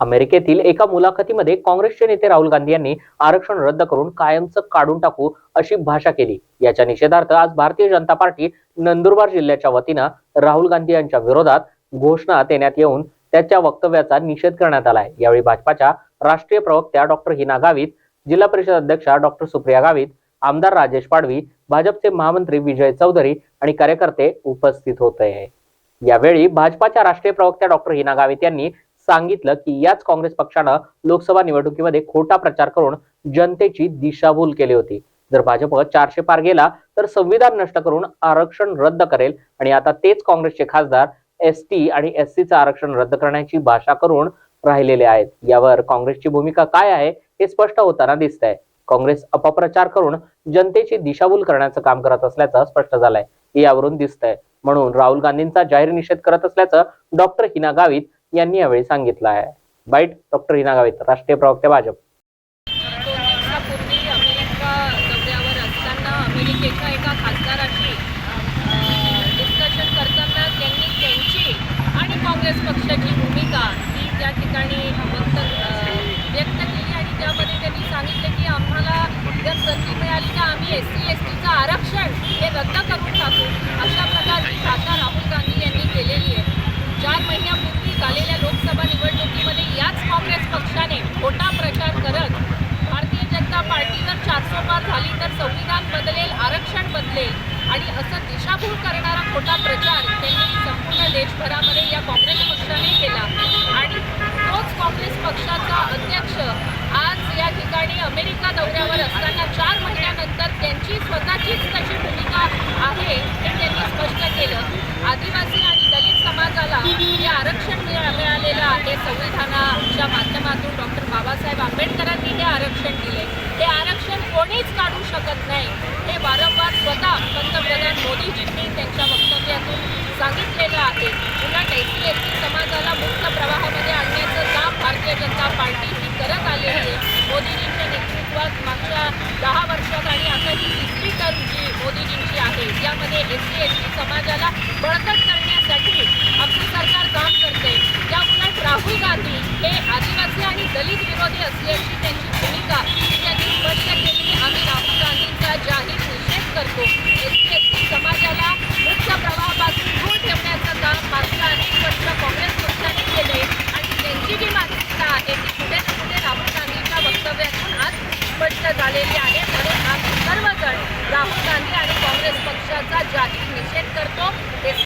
अमेरिकेतील एका मुलाखतीमध्ये काँग्रेसचे नेते राहुल गांधी यांनी आरक्षण रद्द करून कायमचं काढून टाकू अशी भाषा केली. याच्या निषेधार्थ आज भारतीय जनता पार्टी नंदुरबार जिल्ह्याच्या वतीनं राहुल गांधी यांच्या विरोधात घोषणा देण्यात येऊन त्याच्या वक्तव्याचा निषेध करण्यात आलाय यावेळी भाजपाच्या राष्ट्रीय प्रवक्त्या डॉक्टर हिना गावित जिल्हा परिषद अध्यक्षा डॉक्टर सुप्रिया गावित आमदार राजेश पाडवी भाजपचे महामंत्री विजय चौधरी आणि कार्यकर्ते उपस्थित होते. यावेळी भाजपाच्या राष्ट्रीय प्रवक्त्या डॉक्टर हिना गावित यांनी सांगितलं की याच काँग्रेस पक्षानं लोकसभा निवडणुकीमध्ये खोटा प्रचार करून जनतेची दिशाभूल केली होती. जर भाजप चारशे पार गेला तर संविधान नष्ट करून आरक्षण रद्द करेल आणि आता तेच काँग्रेसचे खासदार एस टी आणि एस सीचं आरक्षण रद्द करण्याची भाषा करून राहिलेले आहेत. यावर काँग्रेसची भूमिका काय आहे हे स्पष्ट होताना दिसत आहे काँग्रेस अपप्रचार करून जनतेची दिशाभूल करण्याचं काम करत असल्याचं स्पष्ट झालंय. यावरून दिसतंय. म्हणून राहुल गांधींचा जाहीर निषेध करत असल्याचं डॉक्टर हिना गावित यांनी यावेळी सांगितलं आहे. बाईट डॉक्टर हिना गावित राष्ट्रीय प्रवक्ते भाजप. असताना अमेरिकेच्या एका करताना त्यांनी त्यांची आणि काँग्रेस पक्षाची भूमिका ही त्या ठिकाणी व्यक्त व्यक्त केली आणि त्यामध्ये त्यांनी सांगितले की आम्हाला जर संधी मिळाली तर आम्ही एस सी एस टीचं आरक्षण हे रद्द करून टाकू अशा प्रकारची भाषा राहुल गांधी यांनी केलेली आहे चार महिन्यापूर्वी झालेल्या लोकसभा निवडणुकीमध्ये याच काँग्रेस पक्षाने खोटा प्रचार करत भारतीय जनता पार्टी जर चारशे झाली तर संविधान बदलेल आरक्षण बदलेल. आणि असं दिशाभूल करणारा खोटा प्रचार त्यांनी संपूर्ण देशभरामध्ये या काँग्रेस पक्षाने केला. आणि तोच काँग्रेस पक्षाचा अध्यक्ष आज या ठिकाणी अमेरिका दौऱ्यावर असताना चार महिन्यानंतर त्यांची स्वतःचीच कशी भूमिका आहे हे त्यांनी स्पष्ट केलं. आदिवासी आणि दलित समाजाला हे आरक्षण मिळालेलं आहे. संविधानाच्या माध्यमातून डॉक्टर बाबासाहेब आंबेडकरांनी हे आरक्षण दिले. शकत नाही. हे वारंवार स्वतः पंतप्रधान मोदीजींनी त्यांच्या वक्तव्यातून सांगितलेलं आहे. पुन्हा एस टी समाजाला मुक्त प्रवाहामध्ये आणण्याचं काम भारतीय जनता पार्टी ही करत आली आहे. मोदीजींच्या नेतृत्वात मागच्या दहा वर्षात आणि आता ही तिसरी टर्म जी मोदीजींची आहे यामध्ये एस सी एस टी समाजाला बळकट करण्यासाठी आपली सरकार काम करते. त्या उलट राहुल गांधी हे आदिवासी आणि दलित विरोधी असल्याची त्यांची आलेली आहे. म्हणून आम्ही सर्वजण राहुल गांधी आणि काँग्रेस पक्षाचा जाहीर निषेध करतो.